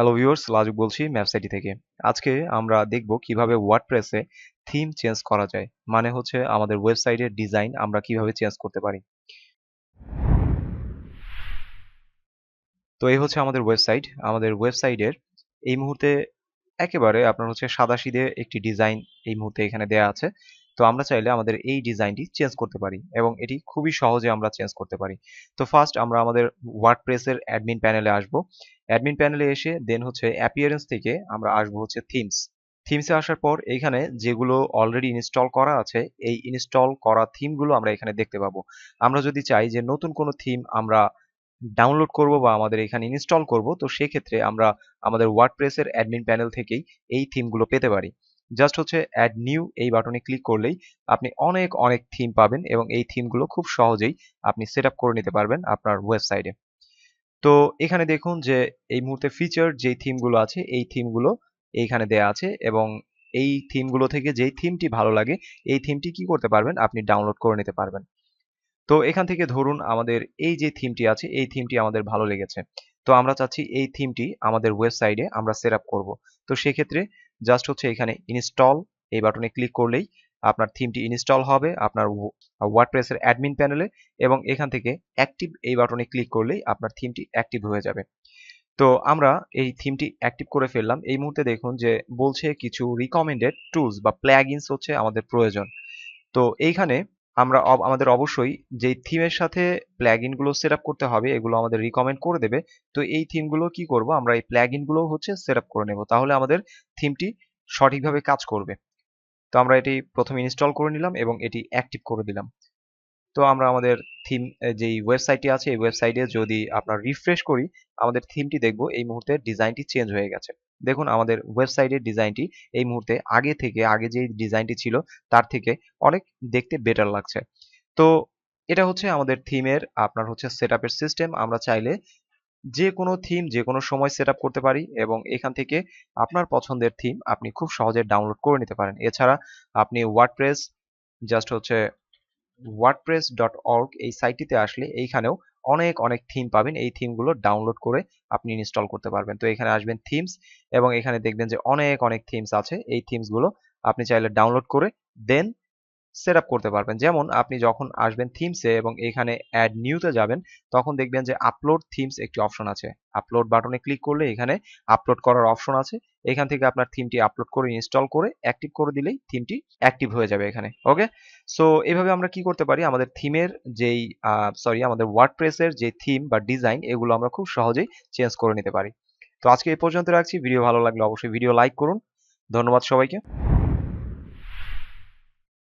Hello viewers লাজুক বলছি ম্যাপসাইটি থেকে। আজকে আমরা দেখব কীভাবে ওয়ার্ডপ্রেসে থিম চেঞ্জ করা যায়। মানে হচ্ছে আমাদের ওয়েবসাইটের ডিজাইন আমরা কীভাবে চেঞ্জ করতে পারি। তো এই হচ্ছে আমাদের ওয়েবসাইট আমাদের ওয়েবসাইটের এই মুহূর্তে একেবারে আপনার হচ্ছে সাদাসিধে একটি ডিজাইন এই মুহূর্তে এখানে দেয়া আছে। তো আমরা চাইলে আমাদের এই ডিজাইনটি চেঞ্জ করতে পারি এবং এটি খুবই সহজে আমরা চেঞ্জ করতে পারি। তো ফার্স্ট আমরা আমাদের ওয়ার্ড ওয়ার্ডপ্রেসের অ্যাডমিন প্যানেলে আসব। অ্যাডমিন প্যানেলে এসে দেন হচ্ছে অ্যাপিয়ারেন্স থেকে আমরা আসব হচ্ছে থিমস থিমসে আসার পর এখানে যেগুলো অলরেডি ইনস্টল করা আছে, এই ইনস্টল করা থিমগুলো আমরা এখানে দেখতে পাবো। আমরা যদি চাই যে নতুন কোনো থিম আমরা ডাউনলোড করব বা আমাদের এখানে ইনস্টল করব, তো সেক্ষেত্রে আমরা আমাদের ওয়ার্ড ওয়ার্ডপ্রেসের অ্যাডমিন প্যানেল থেকেই এই থিমগুলো পেতে পারি। জাস্ট হচ্ছে অ্যাড নিউ এই বাটনে ক্লিক করলেই আপনি অনেক অনেক থিম পাবেন এবং এই থিমগুলো খুব সহজেই আপনি সেট করে নিতে পারবেন আপনার ওয়েবসাইটে তো এখানে দেখুন যে এই মুহূর্তে ফিচার যেই থিমগুলো আছে, এই থিমগুলো এইখানে দেয়া আছে এবং এই থিমগুলো থেকে যেই থিমটি ভালো লাগে, এই থিমটি কি করতে পারবেন? আপনি ডাউনলোড করে নিতে পারবেন। তো এখান থেকে ধরুন আমাদের এই যে থিমটি আছে, এই থিমটি আমাদের ভালো লেগেছে। তো আমরা চাচ্ছি এই থিমটি আমাদের ওয়েবসাইটে আমরা সেট আপ করব। তো সেক্ষেত্রে জাস্ট হচ্ছে এখানে ইনস্টল এই বাটনে ক্লিক করলেই আপনার থিমটি ইনস্টল হবে আপনার ওয়ার্ডপ্রেসের অ্যাডমিন প্যানেলে এবং এখান থেকে অ্যাক্টিভ এই বাটনে ক্লিক করলেই আপনার থিমটি অ্যাক্টিভ হয়ে যাবে। তো আমরা এই থিমটি অ্যাক্টিভ করে ফেললাম। এই মুহূর্তে দেখুন যে বলছে কিছু রিকমেন্ডেড টুলস বা প্ল্যাগইনস হচ্ছে আমাদের প্রয়োজন। তো এইখানে আমরা আমাদের অবশ্যই যে থিমের সাথে প্ল্যাগ ইনগুলো সেট আপ করতে হবে, এগুলো আমাদের রিকমেন্ড করে দেবে। তো এই থিমগুলো কি করব? আমরা এই প্ল্যাগ ইনগুলো হচ্ছে সেট আপ করে নেব। তাহলে আমাদের থিমটি সঠিকভাবে কাজ করবে। তো আমরা এটি প্রথমে ইনস্টল করে নিলাম এবং এটি অ্যাক্টিভ করে দিলাম। তো আমরা আমাদের থিম যেই ওয়েবসাইটটি আছে, এই ওয়েবসাইটে যদি আপনার রিফ্রেশ করি, আমাদের থিমটি দেখব, এই মুহূর্তে ডিজাইনটি চেঞ্জ হয়ে গেছে। দেখুন, আমাদের ওয়েবসাইটের ডিজাইনটি এই মুহূর্তে আগে থেকে, আগে যে ডিজাইনটি ছিল, তার থেকে অনেক দেখতে বেটার লাগছে। তো এটা হচ্ছে আমাদের থিমের আপনার হচ্ছে সেট সিস্টেম আমরা চাইলে যে কোনো থিম যে কোনো সময় সেট করতে পারি এবং এখান থেকে আপনার পছন্দের থিম আপনি খুব সহজে ডাউনলোড করে নিতে পারেন। এছাড়া আপনি ওয়ার্ডপ্রেস জাস্ট হচ্ছে ওয়ার্ডপ্রেস ডট অর্গ এই সাইটটিতে আসলে এইখানেও অনেক অনেক থিম পাবেন। এই থিমগুলো ডাউনলোড করে আপনি ইনস্টল করতে পারবেন। তো এখানে আসবেন থিমস এবং এখানে দেখবেন যে অনেক অনেক থিমস আছে। এই থিমসগুলো আপনি চাইলে ডাউনলোড করে দেন সেট করতে পারবেন। যেমন আপনি যখন আসবেন থিমসে এবং এখানে অ্যাড নিউতে যাবেন, তখন দেখবেন যে আপলোড থিমস একটি অপশন আছে। আপলোড বাটনে ক্লিক করলে এখানে আপলোড করার অপশন আছে। এখান থেকে আপনার থিমটি আপলোড করে ইনস্টল করে অ্যাক্টিভ করে দিলেই থিমটি অ্যাক্টিভ হয়ে যাবে এখানে। ওকে সো এভাবে আমরা কি করতে পারি? আমাদের থিমের যেই সরি আমাদের ওয়ার্ডপ্রেসের যে থিম বা ডিজাইন এগুলো আমরা খুব সহজেই চেঞ্জ করে নিতে পারি। তো আজকে এই পর্যন্ত রাখছি। ভিডিও ভালো লাগলে অবশ্যই ভিডিও লাইক করুন। ধন্যবাদ সবাইকে।